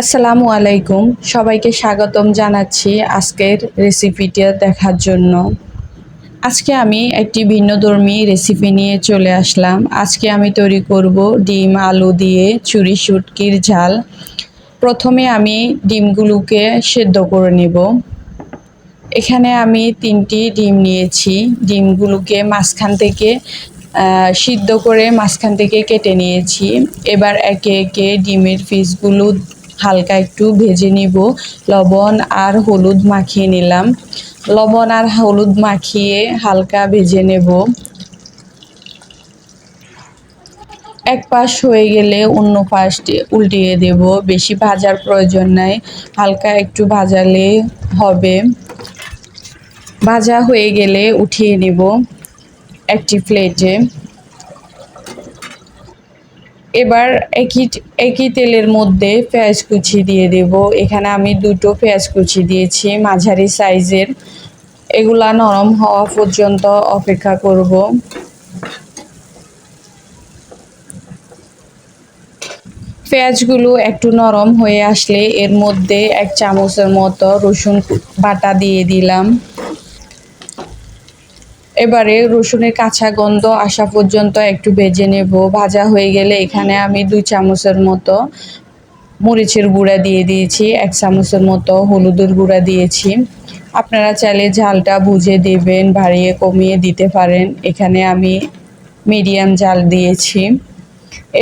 আসসালামু আলাইকুম। সবাইকে স্বাগতম জানাচ্ছি আজকের রেসিপিটা দেখার জন্য। আজকে আমি একটি ভিন্নধর্মী রেসিপি নিয়ে চলে আসলাম। আজকে আমি তৈরি করব ডিম আলু দিয়ে চুরি শুটকির ঝাল। প্রথমে আমি ডিমগুলোকে সেদ্ধ করে নেব। এখানে আমি তিনটি ডিম নিয়েছি। ডিমগুলোকে মাঝখান থেকে সিদ্ধ করে মাঝখান থেকে কেটে নিয়েছি। এবার একে একে ডিমের পিসগুলো হালকা একটু ভেজে নিব। লবণ আর হলুদ মাখিয়ে নিলাম। লবণ আর হলুদ মাখিয়ে হালকা ভেজে নেব। এক পাশ হয়ে গেলে অন্য পাশটি উল্টিয়ে দেব। বেশি ভাজার প্রয়োজন নাই, হালকা একটু ভাজালে হবে। ভাজা হয়ে গেলে উঠিয়ে নেব একটি প্লেটে। এবার একই একই তেলের মধ্যে পেঁয়াজ কুচি দিয়ে দেব। এখানে আমি দুটো পেঁয়াজ কুচি দিয়েছি, মাঝারি সাইজের। এগুলা নরম হওয়া পর্যন্ত অপেক্ষা করব। পেঁয়াজগুলো একটু নরম হয়ে আসলে এর মধ্যে এক চামচের মতো রসুন বাটা দিয়ে দিলাম। এবারে রসুনের কাঁচা গন্ধ আসা পর্যন্ত একটু ভেজে নেব। ভাজা হয়ে গেলে এখানে আমি দুই চামচের মতো মরিচের গুঁড়া দিয়ে দিয়েছি, এক চামচের মতো হলুদের গুঁড়া দিয়েছি। আপনারা চাইলে ঝালটা বুঝে দেবেন, বাড়িয়ে কমিয়ে দিতে পারেন। এখানে আমি মিডিয়াম জাল দিয়েছি।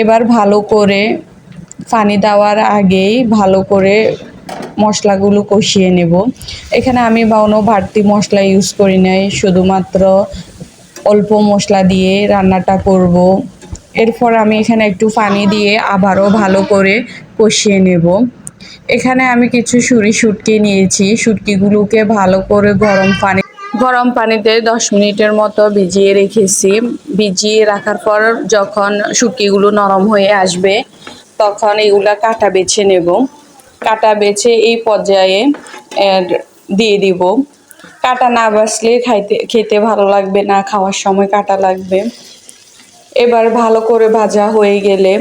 এবার ভালো করে পানি দেওয়ার আগেই ভালো করে মশলাগুলো কষিয়ে নেব। এখানে আমি কোনো বাড়তি মশলা ইউজ করি নাই, শুধুমাত্র অল্প মশলা দিয়ে রান্নাটা করব। এরপর আমি এখানে একটু পানি দিয়ে আবারও ভালো করে কষিয়ে নেব। এখানে আমি কিছু সুরি শুটকি নিয়েছি, শুটকিগুলোকে ভালো করে গরম পানি গরম পানিতে দশ মিনিটের মতো ভিজিয়ে রেখেছি। ভিজিয়ে রাখার পর যখন শুটকিগুলো নরম হয়ে আসবে, তখন এগুলা কাটা বেছে নেব। কাটা বেছে এই পর্যায়ে দিয়ে দিব। কাটা না বাসলে খাইতে, খেতে ভালো লাগবে না, খাওয়ার সময় কাটা লাগবে। এবার ভালো করে ভাজা হয়ে গেলে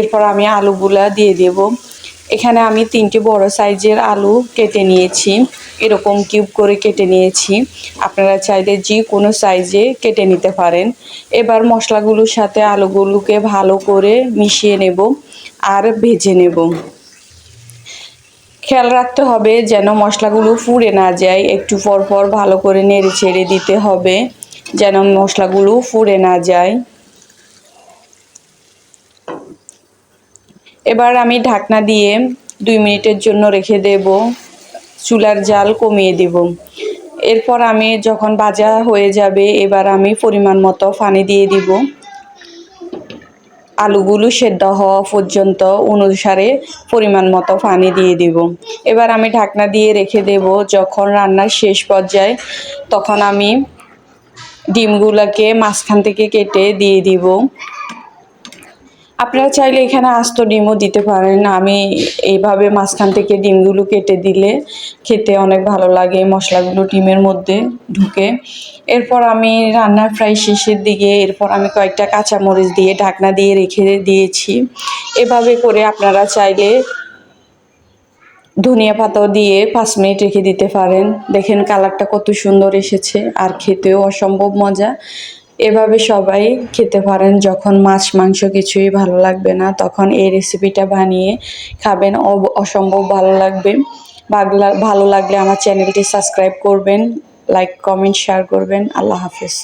এরপর আমি আলুগুলা দিয়ে দেব। এখানে আমি তিনটি বড় সাইজের আলু কেটে নিয়েছি। এরকম কিউব করে কেটে নিয়েছি। আপনারা চাইলে যে কোনো সাইজে কেটে নিতে পারেন। এবার মশলাগুলোর সাথে আলুগুলোকে ভালো করে মিশিয়ে নেব আর ভেজে নেব। খেয়াল রাখতে হবে যেন মশলাগুলো ফুড়ে না যায়। একটু পর পর ভালো করে নেড়ে ছেড়ে দিতে হবে যেন মশলাগুলো ফুড়ে না যায়। এবার আমি ঢাকনা দিয়ে দুই মিনিটের জন্য রেখে দেব। চুলার জাল কমিয়ে দেব। এরপর আমি যখন বাজা হয়ে যাবে, এবার আমি পরিমাণ মতো পানি দিয়ে দিব। আলুগুলো সেদ্ধ হওয়া পর্যন্ত অনুসারে পরিমাণ মতো পানি দিয়ে দিব। এবার আমি ঢাকনা দিয়ে রেখে দেব। যখন রান্নার শেষ পর্যায়ে তখন আমি ডিমগুলোকে মাঝখান থেকে কেটে দিয়ে দিব। আপনারা চাইলে এখানে আস্ত ডিমও দিতে পারেন। আমি এইভাবে মাঝখান থেকে ডিমগুলো কেটে দিলে খেতে অনেক ভালো লাগে মশলাগুলো ডিমের মধ্যে ঢুকে। এরপর আমি রান্নার প্রায় শেষের দিকে এরপর আমি কয়েকটা কাঁচামরিচ দিয়ে ঢাকনা দিয়ে রেখে দিয়েছি। এভাবে করে আপনারা চাইলে ধনিয়া পাতাও দিয়ে পাঁচ মিনিট রেখে দিতে পারেন। দেখেন কালারটা কত সুন্দর এসেছে আর খেতেও অসম্ভব মজা। এভাবে সবাই খেতে পারেন। যখন মাছ, মাংস কিছুই ভালো লাগবে না, তখন এই রেসিপিটা বানিয়ে খাবেন। অসম্ভব ভালো লাগবে। ভালো লাগলে আমার চ্যানেলটি সাবস্ক্রাইব করবেন লাইক কমেন্ট শেয়ার করবেন। আল্লাহ হাফেজ।